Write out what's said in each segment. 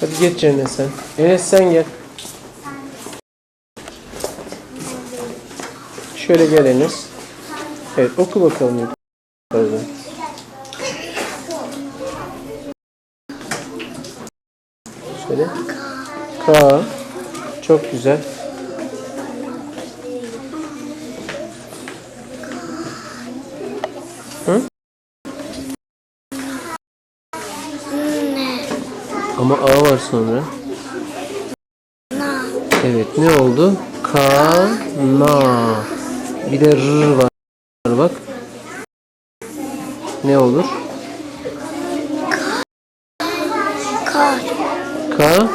Hadi geç yerine sen. Enes sen gel. Şöyle gel Enes. Evet oku bakalım. Şöyle. K. Çok güzel. Hı? Var sonra. Evet ne oldu? Ka na. Bir de r var bak. Ne olur? Kar. Ka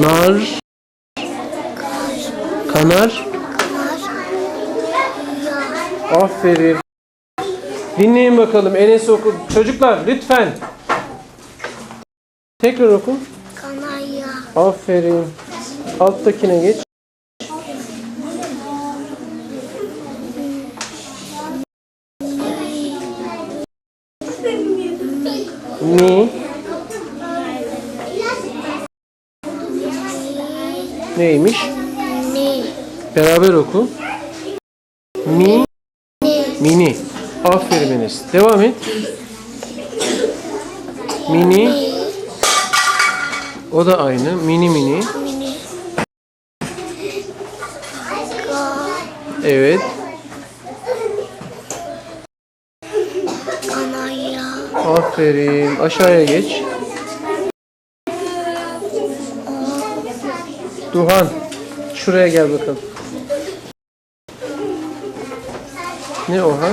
nar kanar Aferin. Dinleyin bakalım Enes oku. Çocuklar lütfen. Tekrar oku. Kanaya. Aferin. Alttakine geç. Mi. Neymiş? Ne? Beraber oku. Mi. Mini. Aferin Enes. Devam et. Mini. O da aynı. Mini mini. Mini. Evet. Kanaya. Aferin. Aşağıya geç. Duhan. Şuraya gel bakalım. Ne o ha?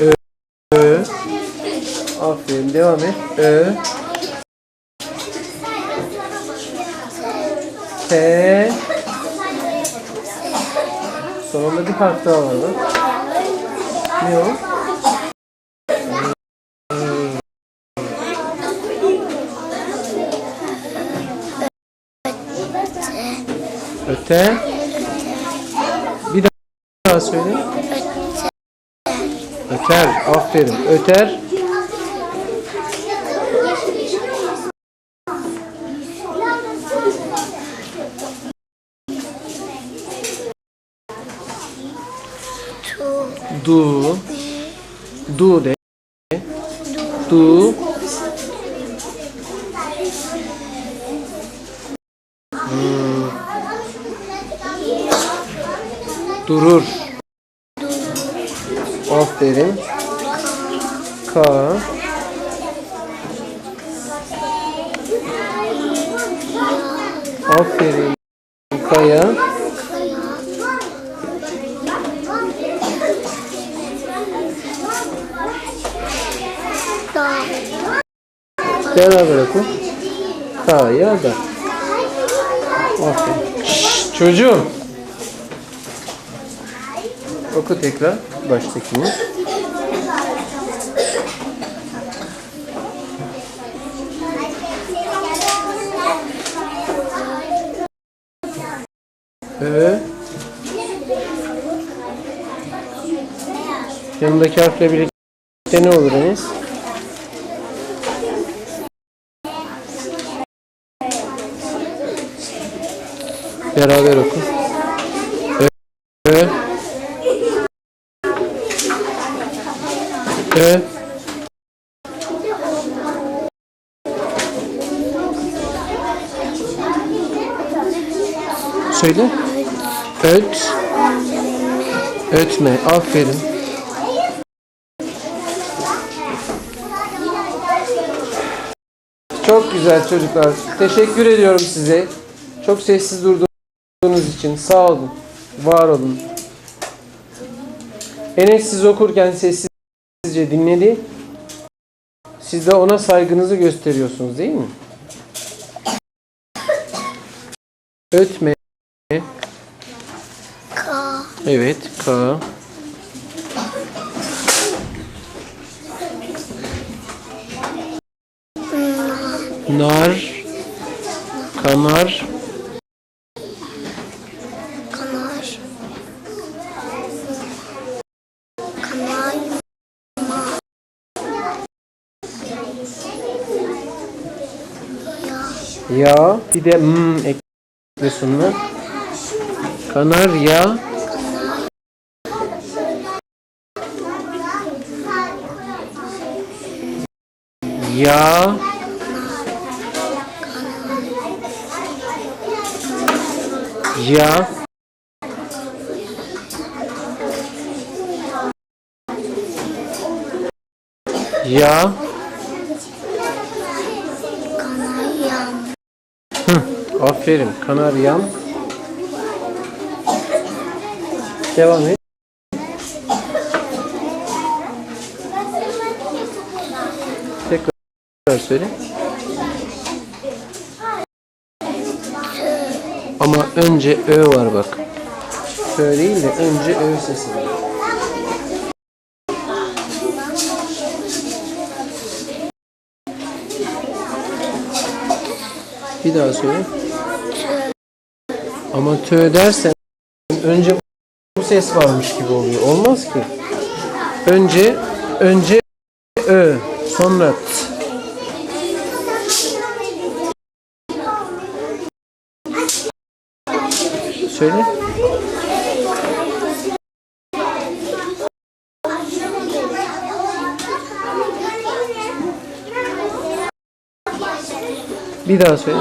Ö. Ö. Aferin. Devam et. Ö. T. Sonunda bir harf daha var bak. Ne o? Öte. Bir daha söyle. Öter. Aferin. Öter. Durur. Aferin. Ka. Aferin. Kaya. Beraber oku. Kaya da. Aferin. Şşş, çocuğum. Oku tekrar baştakini. Ö. Yanındaki harfle birlikte ne olur Enes? Beraber oku. Ö. Ö. Ö. Söyle. Öt. Ötme. Aferin. Çok güzel çocuklar. Teşekkür ediyorum size. Çok sessiz durduğunuz için. Sağ olun. Var olun. Enes siz okurken sessizce dinledi. Siz de ona saygınızı gösteriyorsunuz değil mi? Ötme. Evet. Ka. Nar. Kanar. Kanar. Kanay. Ya bir de hmm ekle sonuna. Kanarya. Ya. Ya. Ya. Kanaryam. Aferin. Kanaryam. Devam et. Tekrar söyle. Ama önce ö var bak. Ö değil de önce ö sesi var. Bir daha söyle. Ama tö dersen önce bu ses varmış gibi oluyor. Olmaz ki. Önce önce ö, sonra t. Söyle. Bir daha söyle.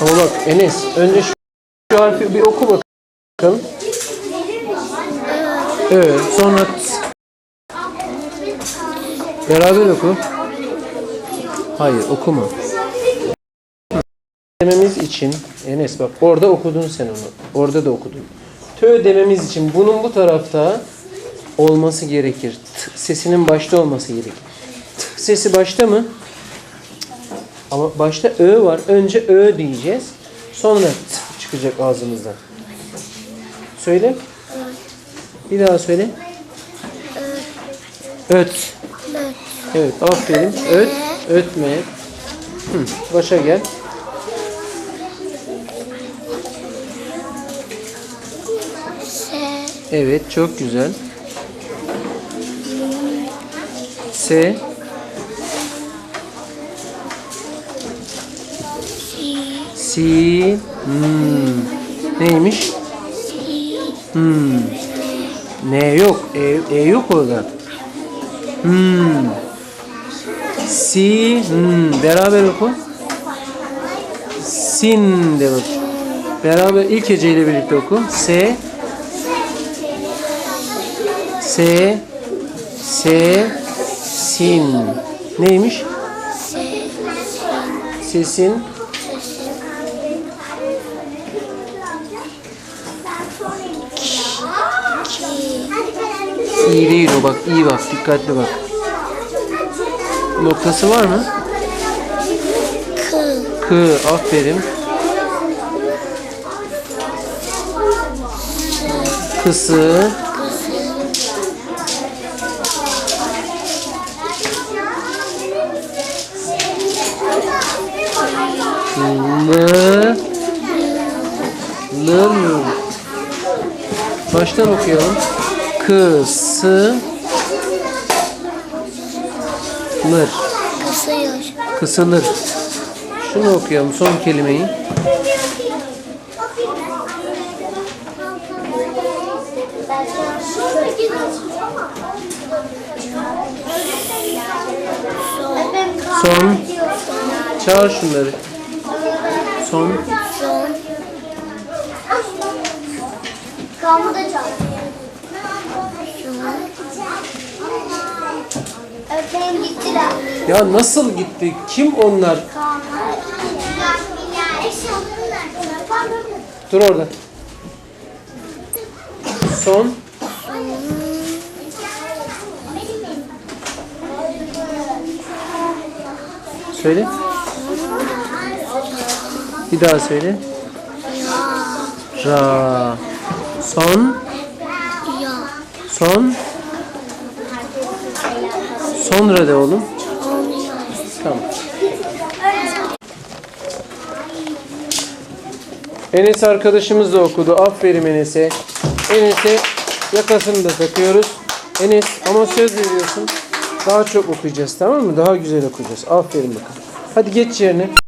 Ama bak Enes önce şu, şu harfi bir oku bakalım. Evet sonra. Beraber oku. Hayır okuma. Dememiz için Enes bak orada okudun sen onu. Orada da okudun. Tö dememiz için bunun bu tarafta olması gerekir. T sesinin başta olması gerekir. T sesi başta mı? Ama başta ö var. Önce ö diyeceğiz. Sonra t çıkacak ağzımızdan. Söyle. Bir daha söyle. Öt. Evet aferin. Öt. Ötme. Hı, başa gel. Evet çok güzel. S. Si. Hmm. Neymiş? Hmm. Ne yok. E, e yok orada. Hmm. Si. Hmm. Beraber oku. Sin de bak. Beraber ilk heceyle birlikte oku. S. S. S. Sin. Neymiş? Se. Sesin. İyi değil o bak. iyi bak. Dikkatli bak. Noktası var mı? Kı. Kı. Aferin. Kısı. Baştan okuyalım. Kısı. Lır. Kısıyor. Kısılır. Şunu okuyalım son kelimeyi. Son. Çağır şunları. Son. Kamı da çal. Gittiler. Ya nasıl gitti? Kim onlar? Dur orada. Son. Söyle. Bir daha söyle. Ra. Son. Son. Sonra de oğlum. Tamam. Enes arkadaşımız da okudu. Aferin Enes'e. Enes'e yakasını da takıyoruz. Enes ama söz veriyorsun. Daha çok okuyacağız tamam mı? Daha güzel okuyacağız. Aferin bakalım. Hadi geç yerine.